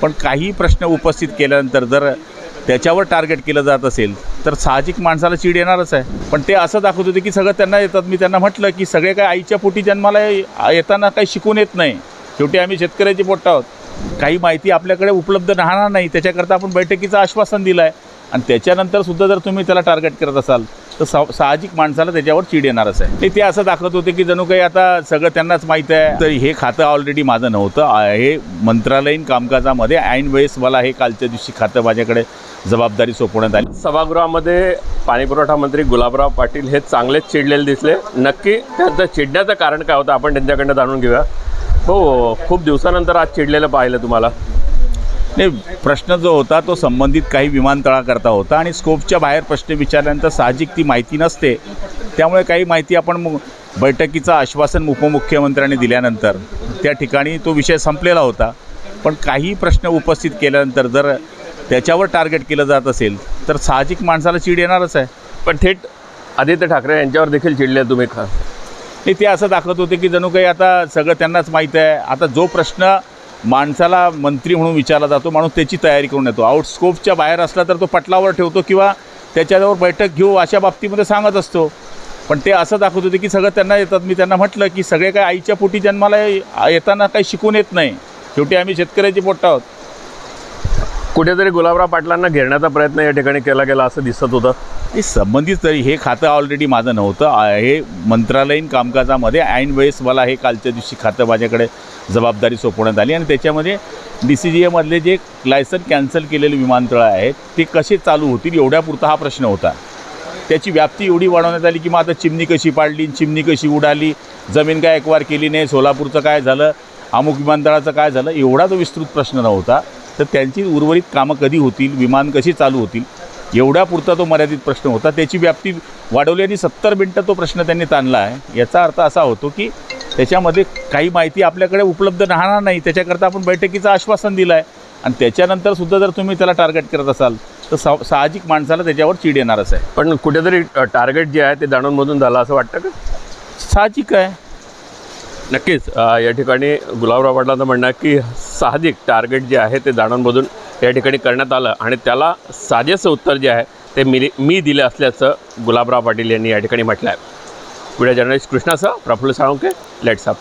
पण काही प्रश्न उपस्थित केल्यानंतर जर त्याच्यावर टार्गेट केलं जात असेल तर साहजिक माणसाला चीड येणारच आहे. पण ते असं दाखवत होते की सगळं त्यांना येतात. मी त्यांना म्हटलं की सगळे काय आईच्या पोटी जन्माला येताना काही शिकून येत नाही. शेवटी आम्ही शेतकऱ्याची पोट आहोत. काही माहिती आपल्याकडे उपलब्ध राहणार नाही. त्याच्याकरता आपण बैठकीचं आश्वासन दिलं आहे आणि त्याच्यानंतर सुद्धा जर तुम्ही त्याला टार्गेट करत असाल तर सा साहजिक माणसाला त्याच्यावर चीड येणारच आहे. ते- ते असं दाखवत होते की जणू काही आता सगळं त्यांनाच माहीत आहे. तर हे खातं ऑलरेडी माझं नव्हतं. हे मंत्रालयीन कामकाजामध्ये ऐन वेळेस मला हे कालच्या दिवशी खातं माझ्याकडे जबाबदारी सोपवण्यात आली. सभागृहामध्ये पाणीपुरवठा मंत्री गुलाबराव पाटील हे चांगलेच चिडलेले दिसले. नक्की त्यांचं चिडण्याचं कारण काय होतं आपण त्यांच्याकडनं जाणून घेऊया. हो खूप दिवसानंतर आज चिडलेलं पाहिलं तुम्हाला. नाही प्रश्न जो होता तो संबंधित काही विमानतळाकरता होता आणि स्कोपच्या बाहेर प्रश्न विचारल्यानंतर साहजिक ती माहिती नसते. त्यामुळे काही माहिती आपण बैठकीचं आश्वासन उपमुख्यमंत्र्यांनी दिल्यानंतर त्या ठिकाणी तो विषय संपलेला होता. पण काही प्रश्न उपस्थित केल्यानंतर जर त्याच्यावर टार्गेट केलं जात असेल तर साहजिक माणसाला चीड येणारच आहे. पण थेट आदित्य ठाकरे यांच्यावर देखील चिडले तुम्ही खा नाही ते असं दाखवत होते की जणू काही आता सगळं त्यांनाच माहीत आहे. आता जो प्रश्न माणसाला मंत्री म्हणून विचारला जातो माणूस त्याची तयारी करून येतो. आउट स्कोपच्या बाहेर असला तर तो पटलावर ठेवतो किंवा त्याच्यावर बैठक घेऊ अशा बाबतीमध्ये सांगत असतो. पण ते असं दाखवत होते की सगळं त्यांना येतात. मी त्यांना म्हटलं की सगळे काय आईच्या पोटी जन्माला येताना काही शिकून येत नाही. शेवटी आम्ही शेतकऱ्याची पोट आहोत. कुठेतरी गुलाबराव पाटलांना घेण्याचा प्रयत्न या ठिकाणी केला गेला असं दिसत होतं. हे संबंधित तरी हे खातं ऑलरेडी माझं नव्हतं. हे मंत्रालयीन कामकाजामध्ये ऐन वेळेस मला हे कालच्या दिवशी खातं माझ्याकडे जबाबदारी सोपवण्यात आली आणि त्याच्यामध्ये डी सी जी एमधले जे लायसन कॅन्सल केलेले विमानतळं आहेत ते कसे चालू होतील एवढ्यापुरता हा प्रश्न होता. त्याची व्याप्ती एवढी वाढवण्यात आली की मग आता चिमणी कशी पाडली चिमणी कशी उडाली जमीन काय एकवार केली नाही सोलापूरचं काय झालं अमुक विमानतळाचं काय झालं एवढा तो विस्तृत प्रश्न नव्हता. तर त्यांची उर्वरित कामं कधी होतील विमान कशी चालू होतील एवढ्यापुरता तो मर्यादित प्रश्न होता. त्याची व्याप्ती वाढवली आणि सत्तर मिनटं तो प्रश्न त्यांनी ताणला आहे. याचा अर्थ असा होतो की त्याच्यामध्ये काही माहिती आपल्याकडे उपलब्ध राहणार नाही. त्याच्याकरता आपण बैठकीचं आश्वासन दिलं आहे आणि त्याच्यानंतर सुद्धा जर तुम्ही त्याला टार्गेट करत असाल तर सा साहजिक माणसाला त्याच्यावर चीड येणारच आहे. पण कुठेतरी टार्गेट जे आहे ते जाणूनमधून झालं असं वाटतं का? साहजिक आहे. नक्कीच. या ठिकाणी गुलाबराव पाटलांचं म्हणणं आहे की साहजिक टार्गेट जे आहे ते जाणूनमधून या ठिकाणी करण्यात आलं. आणि त्याला साजेसं उत्तर जे आहे ते मी मी दिलं असल्याचं गुलाबराव पाटील यांनी या ठिकाणी म्हटलं आहे पुढे जर्नलिस्ट कृष्णासह प्रफुल्ल साळुंके लेट्स अप